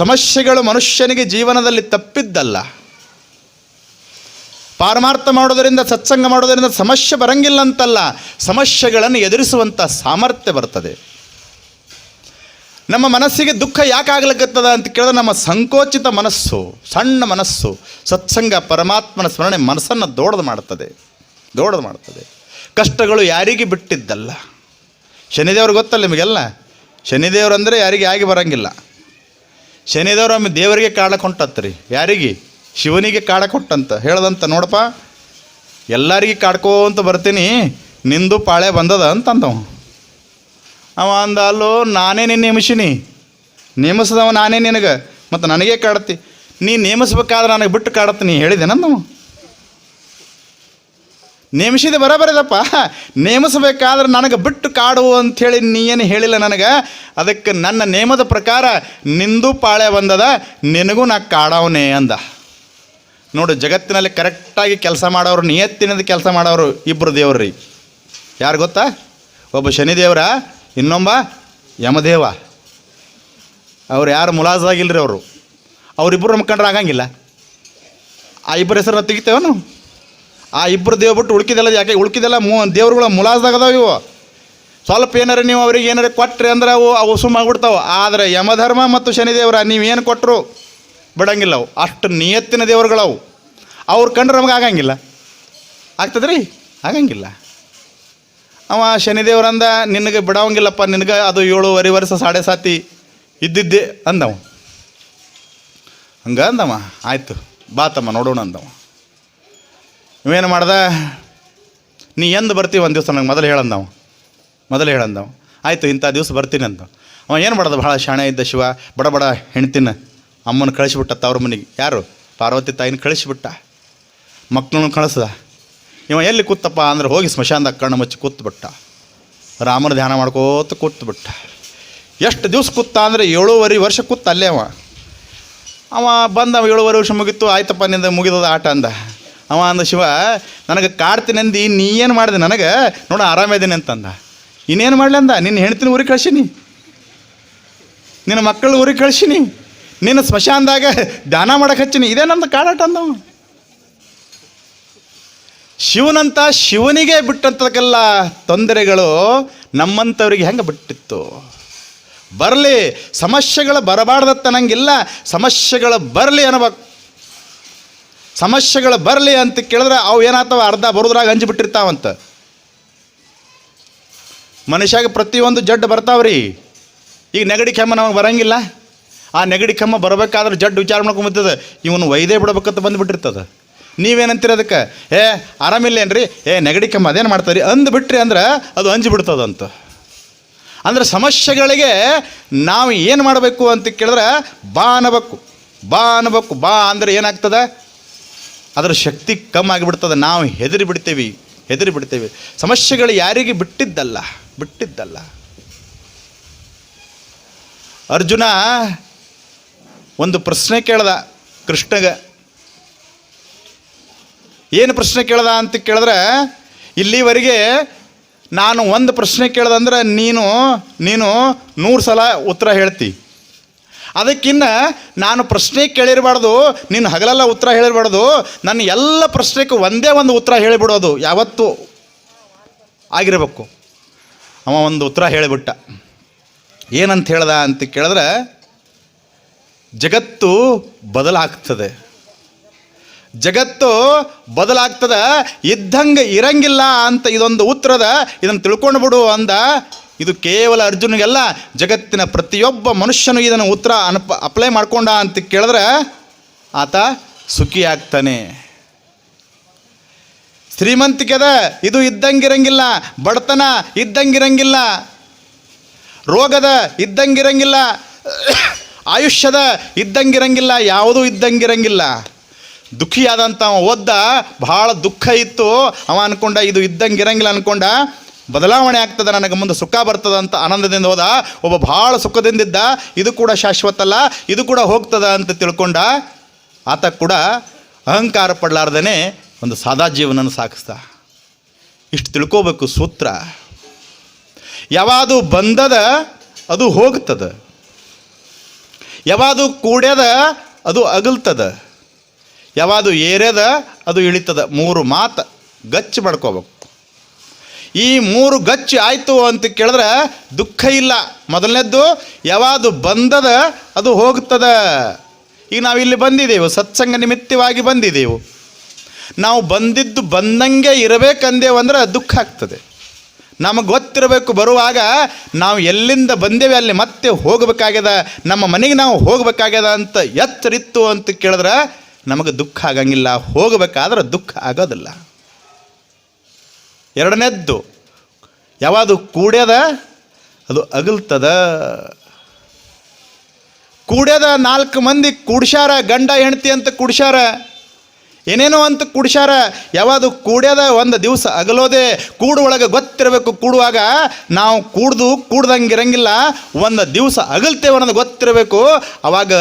ಸಮಸ್ಯೆಗಳು ಮನುಷ್ಯನಿಗೆ ಜೀವನದಲ್ಲಿ ತಪ್ಪಿದ್ದಲ್ಲ. ಪಾರಮಾರ್ಥ ಮಾಡೋದರಿಂದ ಸತ್ಸಂಗ ಮಾಡೋದರಿಂದ ಸಮಸ್ಯೆ ಬರಂಗಿಲ್ಲ ಅಂತಲ್ಲ, ಸಮಸ್ಯೆಗಳನ್ನು ಎದುರಿಸುವಂಥ ಸಾಮರ್ಥ್ಯ ಬರ್ತದೆ. ನಮ್ಮ ಮನಸ್ಸಿಗೆ ದುಃಖ ಯಾಕೆ ಅಂತ ಕೇಳಿದ್ರೆ ನಮ್ಮ ಸಂಕೋಚಿತ ಮನಸ್ಸು, ಸಣ್ಣ ಮನಸ್ಸು, ಸತ್ಸಂಗ ಪರಮಾತ್ಮನ ಸ್ಮರಣೆ ಮನಸ್ಸನ್ನು ದೋಡದು ಮಾಡ್ತದೆ ದೋಡದು ಮಾಡ್ತದೆ. ಕಷ್ಟಗಳು ಯಾರಿಗೆ ಬಿಟ್ಟಿದ್ದಲ್ಲ? ಶನಿದೇವ್ರಿಗೆ ಗೊತ್ತಲ್ಲ ನಿಮಗೆಲ್ಲ? ಶನಿದೇವ್ರು ಅಂದರೆ ಯಾರಿಗೆ ಆಗಿ ಬರಂಗಿಲ್ಲ. ಶನಿದೇವ್ರು ಒಮ್ಮೆ ದೇವರಿಗೆ ಕಾಡಕ್ಕೆ ಹೊಂಟತ್ರಿ ಯಾರಿಗೆ? ಶಿವನಿಗೆ ಕಾಡಕ್ಕೆ ಕೊಟ್ಟಂತ. ಹೇಳ್ದಂತ ನೋಡಪ್ಪ. ಎಲ್ಲರಿಗೆ ಕಾಡ್ಕೋಂತ ಬರ್ತೀನಿ. ನಿಂದು ಪಾಳೆ ಬಂದದ ಅಂತ ಅಂದವ ಅವ ಅಂದ, ಅಲ್ಲೋ, ನಾನೇ ನಿನ್ನ ನೇಮಿಸಿನಿ. ನೇಮಿಸಿದವ ನಾನೇ ನಿನಗೆ. ಮತ್ತು ನನಗೆ ಕಾಡತ್ತಿ ನೀ ನೇಮಿಸ್ಬೇಕಾದ್ರೆ ನನಗೆ ಬಿಟ್ಟು ಕಾಡತ್ತೆ ನೀ ಹೇಳಿದೆನಂದವ. ನೇಮಿಸಿದೆ ಬರಬರದಪ್ಪ. ನೇಮಿಸಬೇಕಾದ್ರೆ ನನಗೆ ಬಿಟ್ಟು ಕಾಡು ಅಂಥೇಳಿ ನೀ ಏನು ಹೇಳಿಲ್ಲ ನನಗೆ? ಅದಕ್ಕೆ ನನ್ನ ನೇಮದ ಪ್ರಕಾರ ನಿಂದು ಪಾಳೆ ಬಂದದ, ನಿನಗೂ ನಾ ಕಾಡವನೇ ಅಂದ. ನೋಡು, ಜಗತ್ತಿನಲ್ಲಿ ಕರೆಕ್ಟಾಗಿ ಕೆಲಸ ಮಾಡೋರು, ನಿಯತ್ತಿನದ ಕೆಲಸ ಮಾಡೋರು ಇಬ್ಬರು ದೇವ್ರು ರೀ. ಯಾರು ಗೊತ್ತಾ? ಒಬ್ಬ ಶನಿದೇವ್ರ, ಇನ್ನೊಬ್ಬ ಯಮದೇವ. ಅವ್ರು ಯಾರು ರೀ ಅವರು. ಅವರಿಬ್ಬರು ಕಂಡ್ರೆ ಆಗಂಗಿಲ್ಲ. ಆ ಇಬ್ಬರ ಹೆಸರನ್ನ ತೆಗಿತೇವನು? ಆ ಇಬ್ಬರು ದೇವ್ರು ಬಿಟ್ಟು ಉಳ್ಕಿದೆಲ್ಲ ಯಾಕೆ? ಉಳ್ಕಿದೆಲ್ಲ ಮೂ ದೇವ್ರುಗಳ ಮುಲಾಜ್ದಾಗ ಅದಾವ ಇವು. ಸ್ವಲ್ಪ ಏನಾರ ನೀವು ಅವ್ರಿಗೆ ಏನಾರ ಕೊಟ್ರಿ ಅಂದ್ರೆ ಅವು ಅವು ಸುಮ್ಮಾಗ್ಬಿಡ್ತಾವೆ ಆದರೆ ಯಮಧರ್ಮ ಮತ್ತು ಶನಿದೇವರ ನೀವೇನು ಕೊಟ್ಟರು ಬಿಡಂಗಿಲ್ಲ ಅವು. ಅಷ್ಟು ನಿಯತ್ತಿನ ದೇವರುಗಳವು. ಅವ್ರು ಕಂಡ್ರೆ ನಮಗೆ ಆಗಂಗಿಲ್ಲ. ಆಗ್ತದ್ರಿ? ಆಗಂಗಿಲ್ಲ. ಅವ ಶನಿದೇವರಂದ ನಿನಗೆ ಬಿಡವಂಗಿಲ್ಲಪ್ಪ. ನಿನಗೆ ಅದು ಏಳುವರೆ ವರ್ಷ ಸಾಡೆ ಸಾತಿ ಇದ್ದಿದ್ದೆ ಅಂದವ. ಹಂಗ ಅಂದವ. ಆಯಿತು. ಬಾತಮ್ಮ, ನೋಡೋಣ ಅಂದವ. ಇವೇನು ಮಾಡ್ದೆ? ನೀ ಎಂದು ಬರ್ತೀವಿ ಒಂದು ದಿವಸ ನಂಗೆ ಮೊದಲು ಹೇಳಂದವ ಮೊದಲು ಹೇಳಂದವ ಆಯಿತು, ಇಂಥ ದಿವಸ ಬರ್ತೀನಿ ಅಂತ ಅವ ಏನು ಮಾಡ್ದ? ಭಾಳ ಶಾಣೆ ಇದ್ದ ಶಿವ, ಬಡ ಬಡ ಹೆಣ್ತಿನ ಅಮ್ಮನ ಕಳಿಸಿಬಿಟ್ಟ ತವ್ರ ಮನೆಗೆ. ಯಾರು? ಪಾರ್ವತಿ ತಾಯಿನ ಕಳಿಸಿಬಿಟ್ಟ. ಮಕ್ಕಳನ್ನು ಕಳಿಸ್ದ. ಇವ ಎಲ್ಲಿ ಕೂತಪ್ಪ ಅಂದ್ರೆ ಹೋಗಿ ಸ್ಮಶಾನದ ಕಣ್ಣು ಮುಚ್ಚಿ ಕೂತ್ಬಿಟ್ಟ. ರಾಮನ ಧ್ಯಾನ ಮಾಡ್ಕೋತ ಕೂತ್ಬಿಟ್ಟ. ಎಷ್ಟು ದಿವಸ ಕೂತ ಅಂದರೆ ಏಳೂವರೆ ವರ್ಷ ಕೂತ ಅಲ್ಲೇ ಅವ. ಅವ ಬಂದ ಏಳುವರೆ ವರ್ಷ ಮುಗಿತು, ಆಯ್ತಪ್ಪ ನಿಂದ ಮುಗಿದದ ಆಟ ಅಂದ. ಅವ ಅಂದ ಶಿವ, ನನಗೆ ಕಾಡ್ತೀನಂದು ನೀ ಏನು ಮಾಡಿದೆ ನನಗೆ? ನೋಡ ಆರಾಮಿದ್ದೀನಿ ಅಂತಂದ. ಇನ್ನೇನು ಮಾಡಲಿ ಅಂದ? ನಿನ್ನ ಹೆಣ್ತಿನ ಊರಿಗೆ ಕಳ್ಸೀನಿ. ನಿನ್ನ ಮಕ್ಕಳ ಊರಿಗೆ ಕಳ್ಸೀನಿ. ನಿನ್ನ ಸ್ಮಶಾನದಾಗ ದಾನ ಮಾಡಕ್ಕೆ ಹಚ್ಚೀನಿ. ಇದೇ ನಂದು ಕಾಡಾಟ ಅಂದವ ಶಿವನಂತ ಶಿವನಿಗೆ ಬಿಟ್ಟಂತಕ್ಕೆಲ್ಲ ತೊಂದರೆಗಳು ನಮ್ಮಂಥವ್ರಿಗೆ ಹೆಂಗೆ ಬಿಟ್ಟಿತ್ತು? ಬರಲಿ, ಸಮಸ್ಯೆಗಳು ಬರಬಾರ್ದತ್ತ ನಂಗಿಲ್ಲ ಸಮಸ್ಯೆಗಳು ಬರಲಿ ಅನ್ಬೇಕು. ಸಮಸ್ಯೆಗಳು ಬರಲಿ ಅಂತ ಕೇಳಿದ್ರೆ ಅವು ಏನಾಗ್ತಾವ? ಅರ್ಧ ಬರೋದ್ರಾಗ ಹಂಚಿಬಿಟ್ಟಿರ್ತಾವಂತ ಮನುಷ್ಯಾಗ ಪ್ರತಿಯೊಂದು ಜಡ್ಡು ಬರ್ತಾವ್ರಿ. ಈಗ ನೆಗಡಿ ಕೆಮ್ಮ ನಮಗೆ ಬರಂಗಿಲ್ಲ. ಆ ನೆಗಡಿ ಕೆಮ್ಮ ಬರಬೇಕಾದ್ರೆ ಜಡ್ಡು ವಿಚಾರ ಮಾಡ್ಕೊಂಬತ್ತದ ಇವನು ಒಯ್ದೇ ಬಿಡಬೇಕಂತ ಬಂದುಬಿಟ್ಟಿರ್ತದೆ. ನೀವೇನಂತೀರ ಅದಕ್ಕೆ? ಏ, ಆರಾಮಿಲ್ಲೇನ್ರಿ? ಏ, ನೆಗಡಿ ಕೆಮ್ಮ ಅದೇನು ಮಾಡ್ತಾರೆ? ಅಂದು ಬಿಟ್ರಿ ಅಂದ್ರೆ ಅದು ಅಂದರೆ ಅಂದ್ರೆ ಸಮಸ್ಯೆಗಳಿಗೆ ನಾವು ಏನು ಮಾಡಬೇಕು ಅಂತ ಕೇಳಿದ್ರೆ ಬಾ ಅನ್ನಬೇಕು ಬಾ ಅನ್ನಬೇಕು ಬಾ ಅಂದ್ರೆ ಏನಾಗ್ತದೆ? ಅದರ ಶಕ್ತಿ ಕಮ್ಮಿ ಆಗಿಬಿಡ್ತದೆ. ನಾವು ಹೆದರಿ ಬಿಡ್ತೇವೆ ಹೆದರಿ ಬಿಡ್ತೇವೆ. ಸಮಸ್ಯೆಗಳು ಯಾರಿಗೆ ಬಿಟ್ಟಿದ್ದಲ್ಲ ಬಿಟ್ಟಿದ್ದಲ್ಲ. ಅರ್ಜುನ ಒಂದು ಪ್ರಶ್ನೆ ಕೇಳ್ದ ಕೃಷ್ಣಗೆ. ಏನು ಪ್ರಶ್ನೆ ಕೇಳ್ದ ಅಂತ ಕೇಳಿದ್ರೆ, ಇಲ್ಲಿವರೆಗೆ ನಾನು ಒಂದು ಪ್ರಶ್ನೆ ಕೇಳ್ದಂದ್ರೆ ನೀನು ನೀನು ನೂರು ಸಲ ಉತ್ತರ ಹೇಳ್ತಿ. ಅದಕ್ಕಿನ್ನ ನಾನು ಪ್ರಶ್ನೆ ಕೇಳಿರಬಾರ್ದು ನೀನು ಹಗಲೆಲ್ಲ ಉತ್ತರ ಹೇಳಿರಬಾರ್ದು, ನನ್ನ ಎಲ್ಲ ಪ್ರಶ್ನೆಗೆ ಒಂದೇ ಒಂದು ಉತ್ತರ ಹೇಳಿಬಿಡೋದು ಯಾವತ್ತು ಆಗಿರಬೇಕು. ಅವ ಒಂದು ಉತ್ತರ ಹೇಳಿಬಿಟ್ಟ. ಏನಂತ ಹೇಳ್ದ ಅಂತ ಕೇಳಿದ್ರೆ, ಜಗತ್ತು ಬದಲಾಗ್ತದೆ. ಜಗತ್ತು ಬದಲಾಗ್ತದ, ಇದ್ದಂಗೆ ಇರಂಗಿಲ್ಲ ಅಂತ ಇದೊಂದು ಉತ್ತರದ ಇದನ್ನು ತಿಳ್ಕೊಂಡು ಬಿಡು ಅಂದ ಇದು ಕೇವಲ ಅರ್ಜುನಿಗೆಲ್ಲ ಜಗತ್ತಿನ ಪ್ರತಿಯೊಬ್ಬ ಮನುಷ್ಯನು ಇದನ್ನು ಉತ್ತರ ಅನ್ಪ ಅಪ್ಲೈ ಮಾಡ್ಕೊಂಡ ಅಂತ ಕೇಳಿದ್ರೆ ಆತ ಸುಖಿ ಆಗ್ತಾನೆ. ಶ್ರೀಮಂತಿಕೆದ ಇದು ಇದ್ದಂಗಿರಂಗಿಲ್ಲ, ಬಡತನ ಇದ್ದಂಗಿರಂಗಿಲ್ಲ, ರೋಗದ ಇದ್ದಂಗಿರಂಗಿಲ್ಲ, ಆಯುಷ್ಯದ ಇದ್ದಂಗಿರಂಗಿಲ್ಲ, ಯಾವುದೂ ಇದ್ದಂಗಿರಂಗಿಲ್ಲ. ದುಃಖಿಯಾದಂಥ ಓದ್ದ ಭಾಳ ದುಃಖ ಇತ್ತು. ಅವ ಅನ್ಕೊಂಡ ಇದು ಇದ್ದಂಗಿರಂಗಿಲ್ಲ ಅನ್ಕೊಂಡ ಬದಲಾವಣೆ ಆಗ್ತದೆ, ನನಗೆ ಮುಂದೆ ಸುಖ ಬರ್ತದ ಅಂತ ಆನಂದದಿಂದ ಹೋದ, ಒಬ್ಬ ಭಾಳ ಸುಖದಿಂದಿದ್ದ, ಇದು ಕೂಡ ಶಾಶ್ವತ ಅಲ್ಲ ಇದು ಕೂಡ ಹೋಗ್ತದ ಅಂತ ತಿಳ್ಕೊಂಡ, ಆತ ಕೂಡ ಅಹಂಕಾರ ಪಡಲಾರ್ದೇ ಒಂದು ಸಾದಾ ಜೀವನನ ಸಾಗಿಸ್ದ. ಇಷ್ಟು ತಿಳ್ಕೋಬೇಕು ಸೂತ್ರ. ಯಾವುದು ಬಂದದ, ಅದು ಹೋಗ್ತದ. ಯಾವುದು ಕೂಡ್ಯದ, ಅದು ಅಗಲ್ತದ. ಯಾವುದು ಏರ್ಯದ, ಅದು ಇಳಿತದ. ಮೂರು ಮಾತು ಗಚ್ಚು ಮಾಡ್ಕೋಬೇಕು. ಈ ಮೂರು ಗಚ್ಚಿ ಆಯಿತು ಅಂತ ಕೇಳಿದ್ರೆ ದುಃಖ ಇಲ್ಲ. ಮೊದಲನೇದ್ದು, ಯಾವುದು ಬಂದದ ಅದು ಹೋಗ್ತದ. ಈಗ ನಾವು ಇಲ್ಲಿ ಬಂದಿದ್ದೆವು, ಸತ್ಸಂಗ ನಿಮಿತ್ತವಾಗಿ ಬಂದಿದ್ದೆವು. ನಾವು ಬಂದಿದ್ದು ಬಂದಂಗೆ ಇರಬೇಕಂದೇವಂದ್ರೆ ದುಃಖ ಆಗ್ತದೆ. ನಮಗೆ ಗೊತ್ತಿರಬೇಕು, ಬರುವಾಗ ನಾವು ಎಲ್ಲಿಂದ ಬಂದೇವೆ, ಅಲ್ಲಿ ಮತ್ತೆ ಹೋಗಬೇಕಾಗ್ಯದ, ನಮ್ಮ ಮನೆಗೆ ನಾವು ಹೋಗಬೇಕಾಗ್ಯದ ಅಂತ ಎತ್ತರಿತ್ತು ಅಂತ ಕೇಳಿದ್ರೆ ನಮಗೆ ದುಃಖ ಆಗಂಗಿಲ್ಲ, ಹೋಗಬೇಕಾದ್ರೆ ದುಃಖ ಆಗೋದಿಲ್ಲ. ಎರಡನೇದ್ದು, ಯಾವುದು ಕೂಡ್ಯದ? ಅದು ಅಗಲ್ತದ. ಕೂಡ್ಯದ ನಾಲ್ಕು ಮಂದಿ ಕುಡ್ಸ್ಯಾರ ಗಂಡ, ಹೆಂಡತಿ ಅಂತ ಕುಡ್ಸ್ಯಾರ ಏನೇನೋ ಅಂತ ಕುಡ್ಸ್ಯಾರ ಯಾವುದು ಕೂಡ್ಯದ? ಒಂದು ದಿವಸ ಅಗಲೋದೆ, ಕೂಡು ಒಳಗೆ ಗೊತ್ತಿರಬೇಕು. ಕೂಡುವಾಗ ನಾವು ಕೂಡ್ದು ಕೂಡ್ದಂಗೆ ಇರಂಗಿಲ್ಲ ಒಂದು ದಿವಸ ಅಗಲ್ತೇವೆ ಅನ್ನೋದು ಗೊತ್ತಿರಬೇಕು. ಅವಾಗ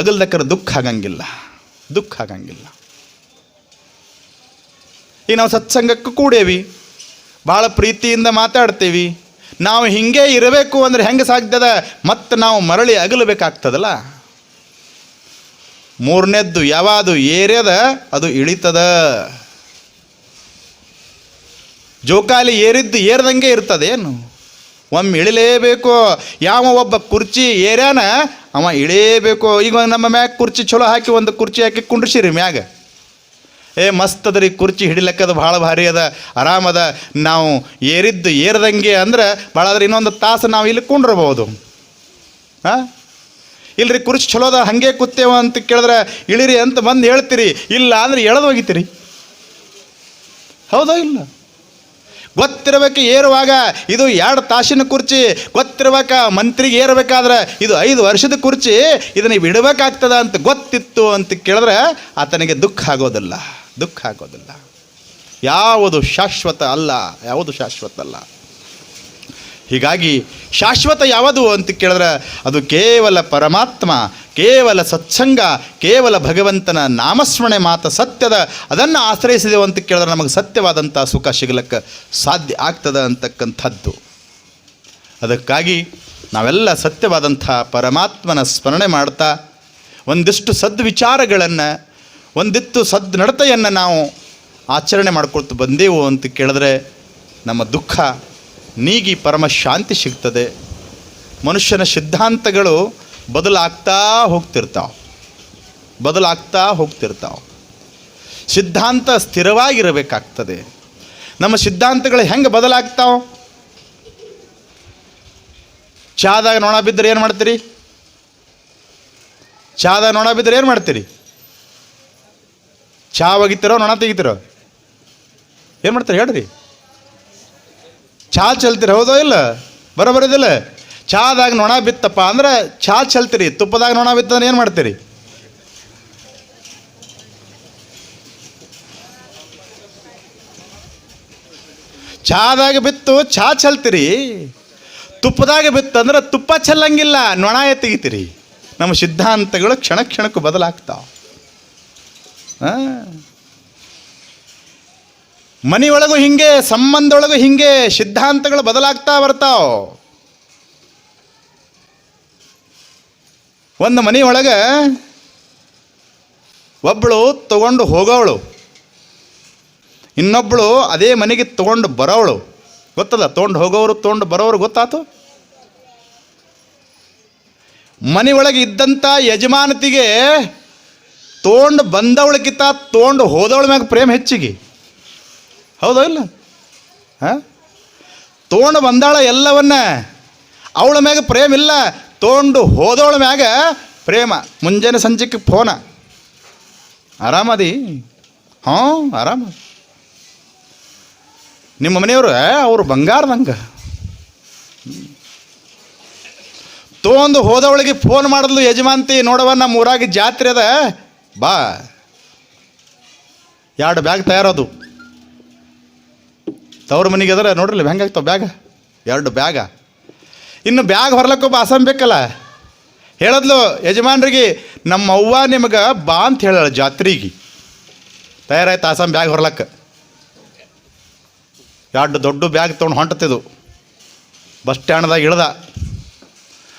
ಅಗಲ್ದಕ್ಕರ ದುಃಖ ಆಗಂಗಿಲ್ಲ. ದುಃಖ ಆಗಂಗಿಲ್ಲ. ಈಗ ನಾವು ಸತ್ಸಂಗಕ್ಕೆ ಕೂಡೇವಿ ಭಾಳ ಪ್ರೀತಿಯಿಂದ ಮಾತಾಡ್ತೀವಿ. ನಾವು ಹಿಂಗೆ ಇರಬೇಕು ಅಂದ್ರೆ ಹೆಂಗೆ ಸಾಧ್ಯದ ಮತ್ತೆ ನಾವು ಮರಳಿ ಅಗಲಬೇಕಾಗ್ತದಲ್ಲ? ಮೂರನೇದ್ದು ಯಾವಾದು ಏರ್ಯದ, ಅದು ಇಳಿತದ. ಜೋಕಾಲಿ ಏರಿದ್ದು ಏರ್ದಂಗೆ ಇರ್ತದೆ ಏನು ಒಮ್ಮೆ ಇಳಿಲೇಬೇಕು? ಯಾವ ಒಬ್ಬ ಕುರ್ಚಿ ಏರ್ಯಾನ, ಅವ ಇಳೇಬೇಕು ಈಗ ನಮ್ಮ ಮ್ಯಾಗ ಕುರ್ಚಿ ಚಲೋ ಹಾಕಿ ಒಂದು ಕುರ್ಚಿ ಹಾಕಿ ಕುಂಡ್ರಿಸಿರಿ ಮ್ಯಾಗ. ಏ ಮಸ್ತ್ ಅದ ರೀ ಕುರ್ಚಿ ಹಿಡಿಲಕ್ಕದ ಭಾಳ ಭಾರಿ ಅದ, ಆರಾಮದ. ನಾವು ಏರಿದ್ದು ಏರ್ದಂಗೆ ಅಂದ್ರೆ ಭಾಳ ಅದ್ರ ಇನ್ನೊಂದು ತಾಸು ನಾವು ಇಲ್ಲಿ ಕುಂಡ್ರಬಹುದು. ಹಾಂ ಇಲ್ರಿ ಕುರ್ಚಿ ಚಲೋ ಅದ ಹಾಗೆ ಕೂತೇವ ಅಂತ ಕೇಳಿದ್ರೆ ಇಳಿರಿ ಅಂತ ಬಂದು ಹೇಳ್ತೀರಿ. ಇಲ್ಲ ಅಂದ್ರೆ ಎಳೆದು ಹೋಗಿತೀರಿ. ಹೌದಾ ಇಲ್ಲ? ಗೊತ್ತಿರಬೇಕು ಏರುವಾಗ ಇದು ಎರಡು ತಾಸಿನ ಕುರ್ಚಿ, ಗೊತ್ತಿರಬೇಕ ಮಂತ್ರಿಗೆ ಏರಬೇಕಾದ್ರೆ ಇದು ಐದು ವರ್ಷದ ಕುರ್ಚಿ, ಇದನ್ನ ಬಿಡಬೇಕಾಗ್ತದ ಅಂತ ಗೊತ್ತಿತ್ತು ಅಂತ ಕೇಳಿದ್ರೆ ಆತನಿಗೆ ದುಃಖ ಆಗೋದಿಲ್ಲ. ದುಃಖ ಆಗೋದಿಲ್ಲ. ಯಾವುದು ಶಾಶ್ವತ ಅಲ್ಲ, ಯಾವುದು ಶಾಶ್ವತ ಅಲ್ಲ. ಹೀಗಾಗಿ ಶಾಶ್ವತ ಯಾವುದು ಅಂತ ಕೇಳಿದ್ರೆ ಅದು ಕೇವಲ ಪರಮಾತ್ಮ, ಕೇವಲ ಸತ್ಸಂಗ, ಕೇವಲ ಭಗವಂತನ ನಾಮಸ್ಮರಣೆ ಮಾತ ಸತ್ಯದ, ಅದನ್ನು ಆಶ್ರಯಿಸಿದೆವು ಅಂತ ಕೇಳಿದ್ರೆ ನಮಗೆ ಸತ್ಯವಾದಂಥ ಸುಖ ಸಿಗಲಿಕ್ಕೆ ಸಾಧ್ಯ ಆಗ್ತದೆ ಅಂತಕ್ಕಂಥದ್ದು. ಅದಕ್ಕಾಗಿ ನಾವೆಲ್ಲ ಸತ್ಯವಾದಂಥ ಪರಮಾತ್ಮನ ಸ್ಮರಣೆ ಮಾಡ್ತಾ, ಒಂದಿಷ್ಟು ಸದ್ವಿಚಾರಗಳನ್ನು ಒಂದಿತ್ತು ಸದ್ ನಡತೆಯನ್ನು ನಾವು ಆಚರಣೆ ಮಾಡಿಕೊಳ್ತು ಬಂದೆವು ಅಂತ ಕೇಳಿದ್ರೆ ನಮ್ಮ ದುಃಖ, ನೀಗಿ ಪರಮ ಶಾಂತಿ ಸಿಗ್ತದೆ. ಮನುಷ್ಯನ ಸಿದ್ಧಾಂತಗಳು ಬದಲಾಗ್ತಾ ಹೋಗ್ತಿರ್ತಾವೆ. ಬದಲಾಗ್ತಾ ಹೋಗ್ತಿರ್ತಾವೆ. ಸಿದ್ಧಾಂತ ಸ್ಥಿರವಾಗಿರಬೇಕಾಗ್ತದೆ. ನಮ್ಮ ಸಿದ್ಧಾಂತಗಳು ಹೆಂಗೆ ಬದಲಾಗ್ತಾವೆ? ಚಾದಾಗ ನೋಣ ಬಿದ್ದರೆ ಏನು ಮಾಡ್ತೀರಿ? ಚಾದಾಗ ನೋಣ ಬಿದ್ದರೆ ಏನು ಮಾಡ್ತೀರಿ? ಚಾ ಒಗಿತಿರೋ ನೊಣ ತೆಗಿತೀರೋ? ಏನು ಮಾಡ್ತಾರೆ ಹೇಳ್ರಿ. ಚಾ ಚೆಲ್ತೀರಿ ಹೌದೋ ಇಲ್ಲ? ಬರೋಬರಿದಿಲ್ಲ ಚಾದಾಗ ನೊಣ ಬಿತ್ತಪ್ಪ ಅಂದ್ರೆ ಚಾ ಚೆಲ್ತೀರಿ, ತುಪ್ಪದಾಗ ನೊಣ ಬಿತ್ತಂದ್ರೆ ಏನು ಮಾಡ್ತೀರಿ? ಚಾದಾಗ ಬಿತ್ತು ಚಾ ಚೆಲ್ತೀರಿ. ತುಪ್ಪದಾಗ ಬಿತ್ತಂದ್ರೆ ತುಪ್ಪ ಚೆಲ್ಲಂಗಿಲ್ಲ, ನೊಣ ತೆಗಿತೀರಿ ನಮ್ಮ ಸಿದ್ಧಾಂತಗಳು ಕ್ಷಣ ಕ್ಷಣಕ್ಕೂ ಬದಲಾಗ್ತಾವ. ಮನೆಯೊಳಗೂ ಹಿಂಗೆ, ಸಂಬಂಧೊಳಗೂ ಹಿಂಗೆ ಸಿದ್ಧಾಂತಗಳು ಬದಲಾಗ್ತಾ ಬರ್ತಾವ. ಒಂದು ಮನೆಯೊಳಗೆ ಒಬ್ಬಳು ತಗೊಂಡು ಹೋಗೋವಳು. ಇನ್ನೊಬ್ಬಳು ಅದೇ ಮನೆಗೆ ತಗೊಂಡು ಬರೋವಳು. ಗೊತ್ತದ? ತೊಗೊಂಡು ಹೋಗೋರು, ತೊಗೊಂಡು ಬರೋರು ಗೊತ್ತಾತು? ಮನೆಯೊಳಗೆ ಇದ್ದಂಥ ಯಜಮಾನತಿಗೆ ತೊಗೊಂಡು ಬಂದವಳಕ್ಕಿಂತ ತೊಗೊಂಡು ಹೋದವಳ ಮ್ಯಾಗ ಪ್ರೇಮ ಹೆಚ್ಚಿಗೆ. ಹೌದೋ ಇಲ್ಲ? ಹಾಂ? ತೊಗೊಂಡು ಬಂದಾಳ ಎಲ್ಲವನ್ನ ಅವಳ ಮ್ಯಾಗ ಪ್ರೇಮ ಇಲ್ಲ ತೊಗೊಂಡು ಹೋದವಳ ಮ್ಯಾಗ ಪ್ರೇಮ. ಮುಂಜಾನೆ ಸಂಜೆಕ್ಕೆ ಫೋನ. ಆರಾಮದಿ ಹಾಂ, ಆರಾಮ. ನಿಮ್ಮ ಮನೆಯವರು ಅವರು ಬಂಗಾರದಂಗೆ ತೊಗೊಂಡು ಹೋದವಳಿಗೆ ಫೋನ್ ಮಾಡಿದ್ಲು ಯಜಮಾಂತಿ ನೋಡವ ನಮ್ಮ ಊರಾಗಿ ಜಾತ್ರೆ ಅದ. ಬಾ. ಎರಡು ಬ್ಯಾಗ್ ತಯಾರದು. ತವ್ರ ಮನೆಗೆ ಅದರ ನೋಡ್ರಲ್ಲ ಹೆಂಗಾಗ್ತಾವ ಬ್ಯಾಗ? ಎರಡು ಬ್ಯಾಗ. ಇನ್ನು ಬ್ಯಾಗ್ ಹೊರಲಕ್ಕೊಬ್ಬ ಅಸಂ ಬೇಕಲ್ಲ? ಹೇಳದ್ಲು ಯಜಮಾನ್ರಿಗೆ, ನಮ್ಮ ಅವ್ವ ನಿಮಗೆ ಬಾ ಅಂತ ಹೇಳಲ್ಲ ಜಾತ್ರೆಗೆ. ತಯಾರಾಯ್ತು ಅಸಂ ಬ್ಯಾಗ್ ಹೊರಲಕ್ಕ ಎರಡು ದೊಡ್ಡ ಬ್ಯಾಗ್ ತೊಗೊಂಡು ಹೊಂಟತಿದ್ದು ಬಸ್ ಸ್ಟ್ಯಾಂಡ್ದಾಗ ಇಳ್ದ.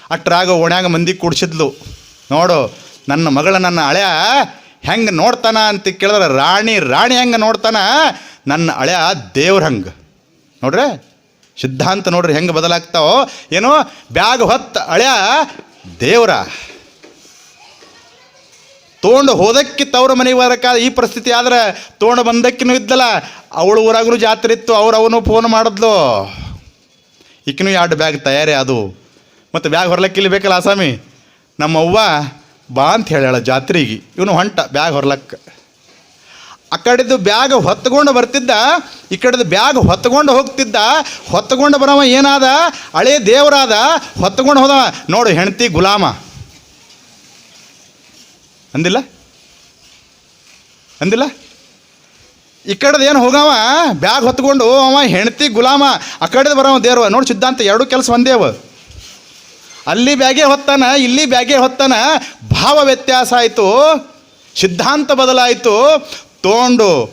ಅಟ್ರಾಗ ಓಣ್ಯಾಗ ಮಂದಿ ಕೂಡ್ಸಿದ್ಲು. ನೋಡು ನನ್ನ ಮಗಳ ನನ್ನ ಹಳೆಯ ಹೆಂಗೆ ನೋಡ್ತಾನ ಅಂತ ಕೇಳಿದ್ರೆ, ರಾಣಿ ರಾಣಿ ಹೆಂಗೆ ನೋಡ್ತಾನ? ನನ್ನ ಹಳೆಯ ದೇವ್ರ ಹಂಗೆ. ನೋಡ್ರಿ? ಸಿದ್ಧಾಂತ ನೋಡ್ರಿ ಹೆಂಗೆ ಬದಲಾಗ್ತಾವೋ? ಏನೋ ಬ್ಯಾಗ್ ಹೊತ್ತ ಹಳೆಯ ದೇವ್ರ. ತೊಗೊಂಡು ಹೋದಕ್ಕೆ ತವ್ರ ಮನೆಗೆ ಬರೋಕ್ಕಾದ ಈ ಪರಿಸ್ಥಿತಿ ಆದ್ರೆ ತೊಗೊಂಡು ಬಂದಕ್ಕಿನೂ ಇದ್ದಲ್ಲ. ಅವಳು ಊರಾಗೂ ಜಾತ್ರೆ ಇತ್ತು, ಅವ್ರು ಅವನು ಫೋನ್ ಮಾಡಿದ್ಲು. ಈಕಿನೂ ಎರಡು ಬ್ಯಾಗ್ ತಯಾರಿ ಅದು ಮತ್ತು ಬ್ಯಾಗ್ ಹೊರ್ಲಕ್ಕೆ ಇಲ್ಲಿ ಬೇಕಲ್ಲ ಆಸಾಮಿ ನಮ್ಮ ಅವ್ವ ಬಾ ಅಂತ ಹೇಳ್ಯಾಳ ಜಾತ್ರೆಗೆ. ಇವನು ಹೊಂಟ, ಬ್ಯಾಗ್ ಹೊರ್ಲಕ್ಕೆ. ಆ ಕಡೆದು ಬ್ಯಾಗ್ ಹೊತ್ಕೊಂಡು ಬರ್ತಿದ್ದ ಈ ಕಡೆದು ಬ್ಯಾಗ್ ಹೊತ್ಕೊಂಡು ಹೋಗ್ತಿದ್ದ ಹೊತ್ತುಕೊಂಡು ಬರವ ಏನಾದ, ಹಳೇ ದೇವರಾದ ಹೊತ್ತುಕೊಂಡು ಹೋದವ. ನೋಡು ಹೆಂಡತಿ ಗುಲಾಮ. ಅಂದಿಲ್ಲ? ಅಂದಿಲ್ಲ? ಈ ಕಡೆದು ಏನು ಹೋಗವ? ಬ್ಯಾಗ್ ಹೊತ್ಕೊಂಡು ಅವ ಹೆಂಡತಿ ಗುಲಾಮ ಆ ಕಡೆದು ಬರವ ದೇವ್ರವ ನೋಡು ಸಿದ್ಧಾಂತ, ಎರಡು ಕೆಲಸ ಒಂದೇವ ಅಲ್ಲಿ ಬ್ಯಾಗೆ ಹೊತ್ತಾನ, ಇಲ್ಲಿ ಬ್ಯಾಗೆ ಹೊತ್ತಾನ, ಭಾವ ವ್ಯತ್ಯಾಸ ಆಯಿತು. ಸಿದ್ಧಾಂತ ಬದಲಾಯಿತು. ತೋಂಡು,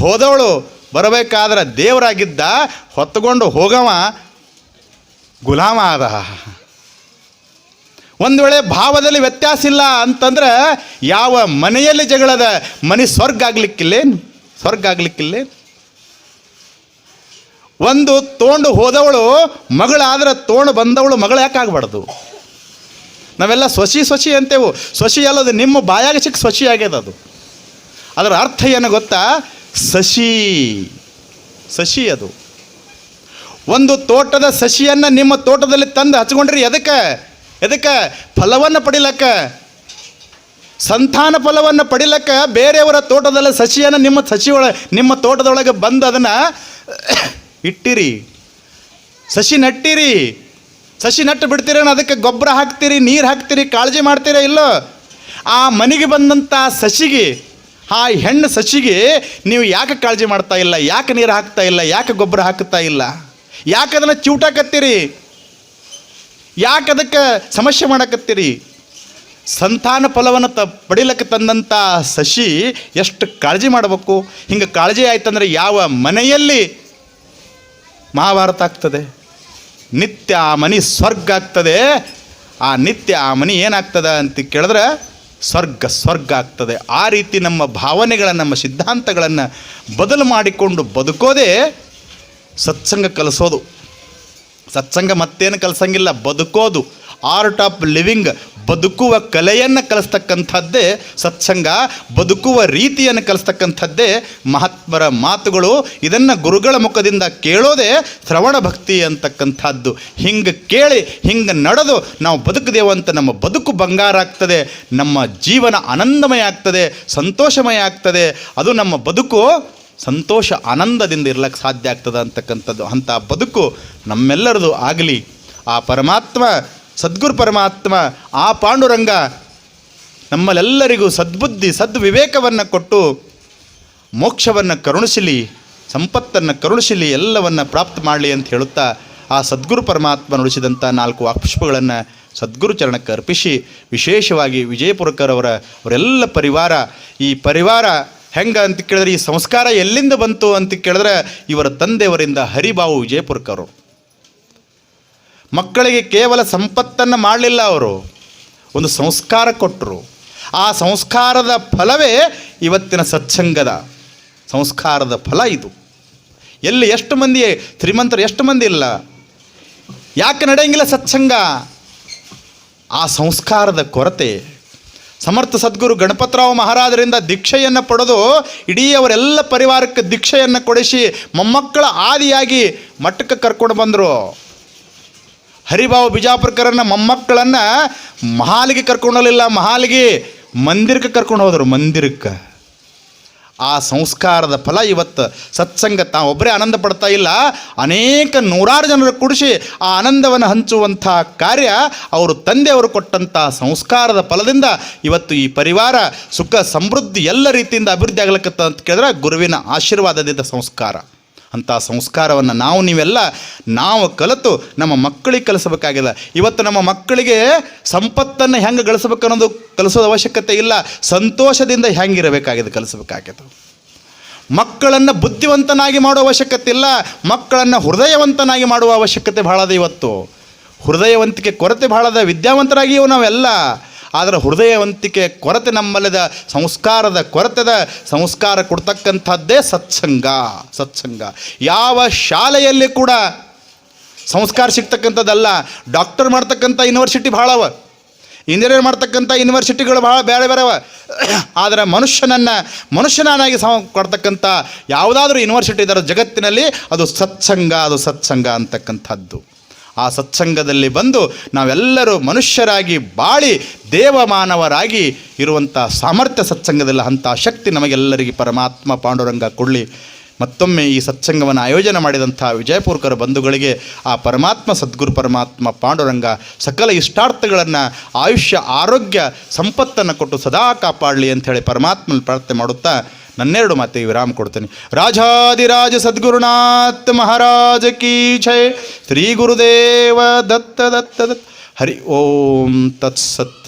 ಹೋದವಳು ಬರಬೇಕಾದ್ರೆ ದೇವರಾಗಿದ್ದ, ಹೊತ್ತುಕೊಂಡು ಹೋಗವ ಗುಲಾಮ ಆದ. ಒಂದು ವೇಳೆ ಭಾವದಲ್ಲಿ ವ್ಯತ್ಯಾಸ ಇಲ್ಲ ಅಂತಂದ್ರೆ ಯಾವ ಮನೆಯಲ್ಲಿ ಜಗಳದ, ಮನೆ ಸ್ವರ್ಗ ಆಗ್ಲಿಕ್ಕಿಲ್ಲೇನು? ಸ್ವರ್ಗ ಆಗ್ಲಿಕ್ಕಿಲ್ಲೇನು? ಒಂದು ತೋಂಡು ಹೋದವಳು ಮಗಳಾದ್ರೆ ತೋಂಡು ಬಂದವಳು ಮಗಳು ಯಾಕೆ ಆಗ್ಬಾರ್ದು? ನಾವೆಲ್ಲ ಸೊಸಿ ಸೊಸಿ ಅಂತೇವು. ಸೊಸಿ ಅಲ್ಲದು ನಿಮ್ಮ ಬಾಯಾಗ ಸಿಕ್ಕ ಸೊಸಿ ಆಗ್ಯದ ಅದು. ಅದರ ಅರ್ಥ ಏನು ಗೊತ್ತಾ? ಸಸಿ. ಸಸಿ ಅದು. ಒಂದು ತೋಟದ ಸಸಿಯನ್ನು ನಿಮ್ಮ ತೋಟದಲ್ಲಿ ತಂದು ಹಚ್ಕೊಂಡ್ರಿ. ಎದಕ್ಕೆ? ಎದಕ್ಕೆ? ಫಲವನ್ನು ಪಡಿಲಕ್ಕ. ಸಂತಾನ ಫಲವನ್ನು ಪಡಿಲಕ್ಕ. ಬೇರೆಯವರ ತೋಟದಲ್ಲಿ ಸಸಿಯನ್ನು ನಿಮ್ಮ ಸಸಿ ಒಳ ನಿಮ್ಮ ತೋಟದೊಳಗೆ ಬಂದು ಅದನ್ನು ಇಟ್ಟಿರಿ. ಸಸಿ ನಟ್ಟಿರಿ. ಸಸಿ ನಟ್ಟು ಬಿಡ್ತೀರೇನೋ ಅದಕ್ಕೆ ಗೊಬ್ಬರ ಹಾಕ್ತೀರಿ, ನೀರು ಹಾಕ್ತೀರಿ, ಕಾಳಜಿ ಮಾಡ್ತೀರಾ ಇಲ್ಲೋ? ಆ ಮನೆಗೆ ಬಂದಂಥ ಸಸಿಗೆ, ಆ ಹೆಣ್ಣು ಸಸಿಗೆ ನೀವು ಯಾಕೆ ಕಾಳಜಿ ಮಾಡ್ತಾ ಇಲ್ಲ? ಯಾಕೆ ನೀರು ಹಾಕ್ತಾ ಇಲ್ಲ? ಯಾಕೆ ಗೊಬ್ಬರ ಹಾಕ್ತಾ ಇಲ್ಲ? ಯಾಕೆ ಅದನ್ನು ಚಿವುಟಾಕತ್ತೀರಿ ಯಾಕೆ ಅದಕ್ಕೆ ಸಮಸ್ಯೆ ಮಾಡಕತ್ತೀರಿ? ಸಂತಾನ ಫಲವನ್ನು ತ ಪಡಿಲಕ್ಕೆ ತಂದಂಥ ಸಸಿ ಎಷ್ಟು ಕಾಳಜಿ ಮಾಡಬೇಕು? ಹಿಂಗೆ ಕಾಳಜಿ ಆಯ್ತಂದ್ರೆ ಯಾವ ಮನೆಯಲ್ಲಿ ಮಹಾಭಾರತ ಆಗ್ತದೆ. ನಿತ್ಯ ಆ ಮನೆ ಸ್ವರ್ಗ ಆಗ್ತದೆ. ಆ ನಿತ್ಯ ಆ ಮನೆ ಏನಾಗ್ತದೆ ಅಂತ ಕೇಳಿದ್ರೆ ಸ್ವರ್ಗ ಸ್ವರ್ಗ ಆಗ್ತದೆ. ಆ ರೀತಿ ನಮ್ಮ ಭಾವನೆಗಳನ್ನು, ನಮ್ಮ ಸಿದ್ಧಾಂತಗಳನ್ನು ಬದಲು ಮಾಡಿಕೊಂಡು ಬದುಕೋದೇ ಸತ್ಸಂಗ ಕಲಿಸೋದು. ಸತ್ಸಂಗ ಮತ್ತೇನು ಕಲಿಸಂಗಿಲ್ಲ, ಬದುಕೋದು. ಆರ್ಟ್ ಆಫ್ ಲಿವಿಂಗ್ ಬದುಕುವ ಕಲೆಯನ್ನು ಕಲಿಸ್ತಕ್ಕಂಥದ್ದೇ ಸತ್ಸಂಗ, ಬದುಕುವ ರೀತಿಯನ್ನು ಕಲಿಸ್ತಕ್ಕಂಥದ್ದೇ ಮಹಾತ್ಮರ ಮಾತುಗಳು. ಇದನ್ನು ಗುರುಗಳ ಮುಖದಿಂದ ಕೇಳೋದೇ ಶ್ರವಣ ಭಕ್ತಿ ಅಂತಕ್ಕಂಥದ್ದು. ಹಿಂಗೆ ಕೇಳಿ, ಹಿಂಗೆ ನಡೆದು ನಾವು ಬದುಕಿದೆವು ಅಂತ ನಮ್ಮ ಬದುಕು ಬಂಗಾರ ಆಗ್ತದೆ, ನಮ್ಮ ಜೀವನ ಆನಂದಮಯ ಆಗ್ತದೆ, ಸಂತೋಷಮಯ ಆಗ್ತದೆ. ಅದು ನಮ್ಮ ಬದುಕು ಸಂತೋಷ ಆನಂದದಿಂದ ಇರ್ಲಿಕ್ಕೆ ಸಾಧ್ಯ ಆಗ್ತದೆ ಅಂತಕ್ಕಂಥದ್ದು. ಅಂಥ ಬದುಕು ನಮ್ಮೆಲ್ಲರದು ಆಗಲಿ. ಆ ಪರಮಾತ್ಮ ಸದ್ಗುರು ಪರಮಾತ್ಮ ಆ ಪಾಂಡುರಂಗ ನಮ್ಮಲ್ಲೆಲ್ಲರಿಗೂ ಸದ್ಬುದ್ಧಿ, ಸದ್ವಿವೇಕವನ್ನು ಕೊಟ್ಟು ಮೋಕ್ಷವನ್ನು ಕರುಣಿಸಲಿ, ಸಂಪತ್ತನ್ನು ಕರುಣಿಸಲಿ, ಎಲ್ಲವನ್ನು ಪ್ರಾಪ್ತ ಮಾಡಲಿ ಅಂತ ಹೇಳುತ್ತಾ ಆ ಸದ್ಗುರು ಪರಮಾತ್ಮ ನುಡಿಸಿದಂಥ ನಾಲ್ಕು ವಾಕ್ಪುಷ್ಪಗಳನ್ನು ಸದ್ಗುರು ಚರಣಕ್ಕೆ ಅರ್ಪಿಸಿ, ವಿಶೇಷವಾಗಿ ವಿಜಯಪುರಕರವರ ಅವರೆಲ್ಲ ಪರಿವಾರ, ಈ ಪರಿವಾರ ಹೆಂಗೆ ಅಂತ ಕೇಳಿದ್ರೆ, ಈ ಸಂಸ್ಕಾರ ಎಲ್ಲಿಂದ ಬಂತು ಅಂತ ಕೇಳಿದ್ರೆ, ಇವರ ತಂದೆಯವರಿಂದ ಹರಿಬಾವು ವಿಜಯಪುರಕರು. ಮಕ್ಕಳಿಗೆ ಕೇವಲ ಸಂಪತ್ತನ್ನು ಮಾಡಲಿಲ್ಲ ಅವರು. ಒಂದು ಸಂಸ್ಕಾರ ಕೊಟ್ಟರು ಆ ಸಂಸ್ಕಾರದ ಫಲವೇ ಇವತ್ತಿನ ಸತ್ಸಂಗದ ಸಂಸ್ಕಾರದ ಫಲ ಇದು. ಎಲ್ಲಿ ಎಷ್ಟು ಮಂದಿ ಶ್ರೀಮಂತರು ಎಷ್ಟು ಮಂದಿ ಇಲ್ಲ? ಯಾಕೆ ನಡೆಯಂಗಿಲ್ಲ ಸತ್ಸಂಗ? ಆ ಸಂಸ್ಕಾರದ ಕೊರತೆ. ಸಮರ್ಥ ಸದ್ಗುರು ಗಣಪತರಾವ್ ಮಹಾರಾಜರಿಂದ ದೀಕ್ಷೆಯನ್ನು ಪಡೆದು ಇಡೀ ಅವರೆಲ್ಲ ಪರಿವಾರಕ್ಕೆ ದೀಕ್ಷೆಯನ್ನು ಕೊಡಿಸಿ ಮೊಮ್ಮಕ್ಕಳ ಆದಿಯಾಗಿ ಮಟ್ಟಕ್ಕೆ ಕರ್ಕೊಂಡು ಬಂದರು. ಹರಿಭಾವ ಬಿಜಾಪುರಕರನ್ನ ಮೊಮ್ಮಕ್ಕಳನ್ನ ಮಹಾಲಿಗೆ ಕರ್ಕೊಂಡು ಹೋಗಲಿಲ್ಲ ಮಹಾಲಿಗೆ ಮಂದಿರಕ್ಕೆ ಕರ್ಕೊಂಡು ಹೋದರು, ಮಂದಿರಕ್ಕೆ. ಆ ಸಂಸ್ಕಾರದ ಫಲ ಇವತ್ತು ಸತ್ಸಂಗ ತಾವು ಒಬ್ಬರೇ ಆನಂದ ಪಡ್ತಾ ಇಲ್ಲ. ಅನೇಕ ನೂರಾರು ಜನರು ಕುಡಿಸಿ ಆ ಆನಂದವನ್ನು ಹಂಚುವಂಥ ಕಾರ್ಯ ಅವರು ತಂದೆಯವರು ಕೊಟ್ಟಂಥ ಸಂಸ್ಕಾರದ ಫಲದಿಂದ ಇವತ್ತು ಈ ಪರಿವಾರ ಸುಖ ಸಮೃದ್ಧಿ ಎಲ್ಲ ರೀತಿಯಿಂದ ಅಭಿವೃದ್ಧಿ ಅಂತ ಕೇಳಿದ್ರೆ ಗುರುವಿನ ಆಶೀರ್ವಾದದಿಂದ ಸಂಸ್ಕಾರ. ಅಂಥ ಸಂಸ್ಕಾರವನ್ನು ನಾವು ನೀವೆಲ್ಲ, ನಾವು ಕಲಿತು ನಮ್ಮ ಮಕ್ಕಳಿಗೆ ಕಲಿಸಬೇಕಾಗಿದೆ. ಇವತ್ತು ನಮ್ಮ ಮಕ್ಕಳಿಗೆ ಸಂಪತ್ತನ್ನು ಹೆಂಗೆ ಗಳಿಸ್ಬೇಕು ಅನ್ನೋದು ಕಲಿಸೋದು ಅವಶ್ಯಕತೆ ಇಲ್ಲ. ಸಂತೋಷದಿಂದ ಹೆಂಗಿರಬೇಕಾಗಿದೆ ಕಲಿಸಬೇಕಾಗಿದೆ ಮಕ್ಕಳನ್ನು ಬುದ್ಧಿವಂತನಾಗಿ ಮಾಡುವ ಅವಶ್ಯಕತೆ ಇಲ್ಲ. ಮಕ್ಕಳನ್ನು ಹೃದಯವಂತನಾಗಿ ಮಾಡುವ ಅವಶ್ಯಕತೆ ಭಾಳ ಅದ ಇವತ್ತು. ಹೃದಯವಂತಿಕೆ ಕೊರತೆ ಭಾಳ ಅದ ವಿದ್ಯಾವಂತರಾಗಿಯೂ ನಾವೆಲ್ಲ. ಆದರೆ ಹೃದಯವಂತಿಕೆ ಕೊರತೆ ನಮ್ಮಲ್ಲದ, ಸಂಸ್ಕಾರದ ಕೊರತೆದ ಸಂಸ್ಕಾರ ಕೊಡ್ತಕ್ಕಂಥದ್ದೇ ಸತ್ಸಂಗ ಸತ್ಸಂಗ. ಯಾವ ಶಾಲೆಯಲ್ಲಿ ಕೂಡ ಸಂಸ್ಕಾರ ಸಿಗ್ತಕ್ಕಂಥದ್ದಲ್ಲ, ಡಾಕ್ಟರ್ ಮಾಡ್ತಕ್ಕಂಥ ಯೂನಿವರ್ಸಿಟಿ ಭಾಳ ಅವ ಇಂಜಿನಿಯರ್ ಮಾಡ್ತಕ್ಕಂಥ ಯೂನಿವರ್ಸಿಟಿಗಳು ಭಾಳ ಬೇರೆ ಬೇರೆ ಅವ. ಆದರೆ ಮನುಷ್ಯನನ್ನು ಮನುಷ್ಯನಾಗಿ ಸಮ ಕೊಡ್ತಕ್ಕಂಥ ಯಾವುದಾದ್ರೂ ಯೂನಿವರ್ಸಿಟಿ ಇದರ ಜಗತ್ತಿನಲ್ಲಿ ಅದು ಸತ್ಸಂಗ ಅದು ಸತ್ಸಂಗ ಅಂತಕ್ಕಂಥದ್ದು. ಆ ಸತ್ಸಂಗದಲ್ಲಿ ಬಂದು ನಾವೆಲ್ಲರೂ ಮನುಷ್ಯರಾಗಿ ಬಾಳಿ ದೇವಮಾನವರಾಗಿ ಇರುವಂಥ ಸಾಮರ್ಥ್ಯ ಸತ್ಸಂಗದಲ್ಲಿ ಅಂಥ ಶಕ್ತಿ ನಮಗೆಲ್ಲರಿಗೆ ಪರಮಾತ್ಮ ಪಾಂಡುರಂಗ ಕೊಡಲಿ. ಮತ್ತೊಮ್ಮೆ ಈ ಸತ್ಸಂಗವನ್ನು ಆಯೋಜನೆ ಮಾಡಿದಂಥ ವಿಜಯಪುರಕರ ಬಂಧುಗಳಿಗೆ ಆ ಪರಮಾತ್ಮ ಸದ್ಗುರು ಪರಮಾತ್ಮ ಪಾಂಡುರಂಗ ಸಕಲ ಇಷ್ಟಾರ್ಥಗಳನ್ನು ಆಯುಷ್ಯ ಆರೋಗ್ಯ ಸಂಪತ್ತನ್ನು ಕೊಟ್ಟು ಸದಾ ಕಾಪಾಡಲಿ ಅಂಥೇಳಿ ಪರಮಾತ್ಮನ ಪ್ರಾರ್ಥನೆ ಮಾಡುತ್ತಾ ನನ್ನೆರಡು ಮತ್ತೆ ವಿರಾಮ ಕೊಡ್ತೇನೆ. ರಾಜಾದಿರಾಜ ಸದ್ಗುರುನಾಥ್ ಮಹಾರಾಜ ಕೀ ಜಯ ಶ್ರೀ ಗುರುದೇವ ದತ್ತ ದತ್ತ ದತ್ತ. ಹರಿ ಓಂ ತತ್ಸತ್